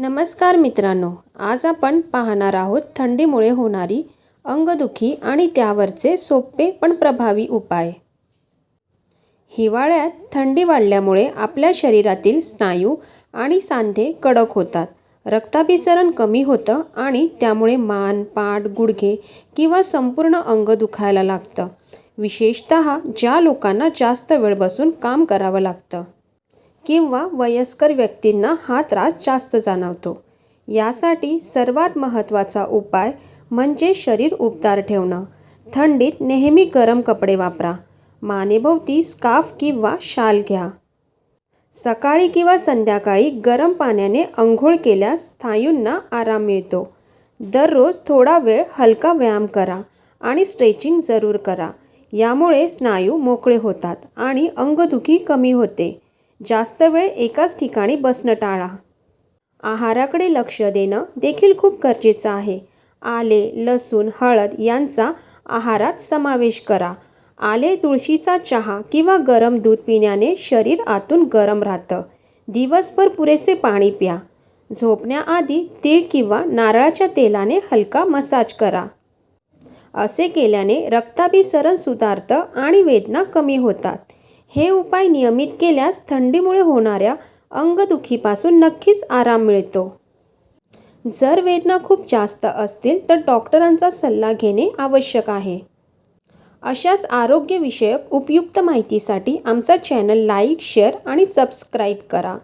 नमस्कार मित्रांनो आज आपण पाहणार आहोत थंडीमुळे होणारी अंगदुखी आणि त्यावरचे सोपे पण प्रभावी उपाय. हिवाळ्यात थंडी वाढल्यामुळे आपल्या शरीरातील स्नायू आणि सांधे कडक होतात रक्ताभिसरण कमी होतं आणि त्यामुळे मान पाठ गुडघे किंवा संपूर्ण अंग दुखायला लागतं. विशेषत ज्या लोकांना जास्त वेळ बसून काम करावं लागतं. किंवा वयस्कर व्यक्तींना हा त्रास जास्त जाणवतो. यासाठी सर्वात महत्त्वाचा उपाय म्हणजे शरीर उबदार ठेवणं. थंडीत नेहमी गरम कपडे वापरा. मानेभोवती स्कार्फ किंवा शाल घ्या. सकाळी किंवा संध्याकाळी गरम पाण्याने अंघोळ केल्यास स्नायूंना आराम मिळतो. दररोज थोडा वेळ हलका व्यायाम करा आणि स्ट्रेचिंग जरूर करा. यामुळे स्नायू मोकळे होतात आणि अंगदुखी कमी होते. जास्त वेळ एकाच ठिकाणी बसणं टाळा. आहाराकडे लक्ष देणं देखील खूप गरजेचं आहे. आले लसूण हळद यांचा आहारात समावेश करा. आले तुळशीचा चहा किंवा गरम दूध पिण्याने शरीर आतून गरम राहतं. दिवसभर पुरेसे पाणी प्या. झोपण्याआधी तीळ किंवा नारळाच्या तेलाने हलका मसाज करा. असे केल्याने रक्ताभिसरण सुधारतं आणि वेदना कमी होतात. हे उपाय नियमित केल्यास थंडीमुळे होणाऱ्या अंगदुखीपासून नक्कीच आराम मिळतो. जर वेदना खूप जास्त असतील तर डॉक्टरांचा सल्ला घेणे आवश्यक आहे. अशाच आरोग्यविषयक उपयुक्त माहितीसाठी आमचा चॅनल लाईक शेअर आणि सबस्क्राईब करा.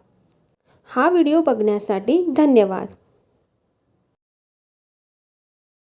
हा व्हिडिओ बघण्यासाठी धन्यवाद.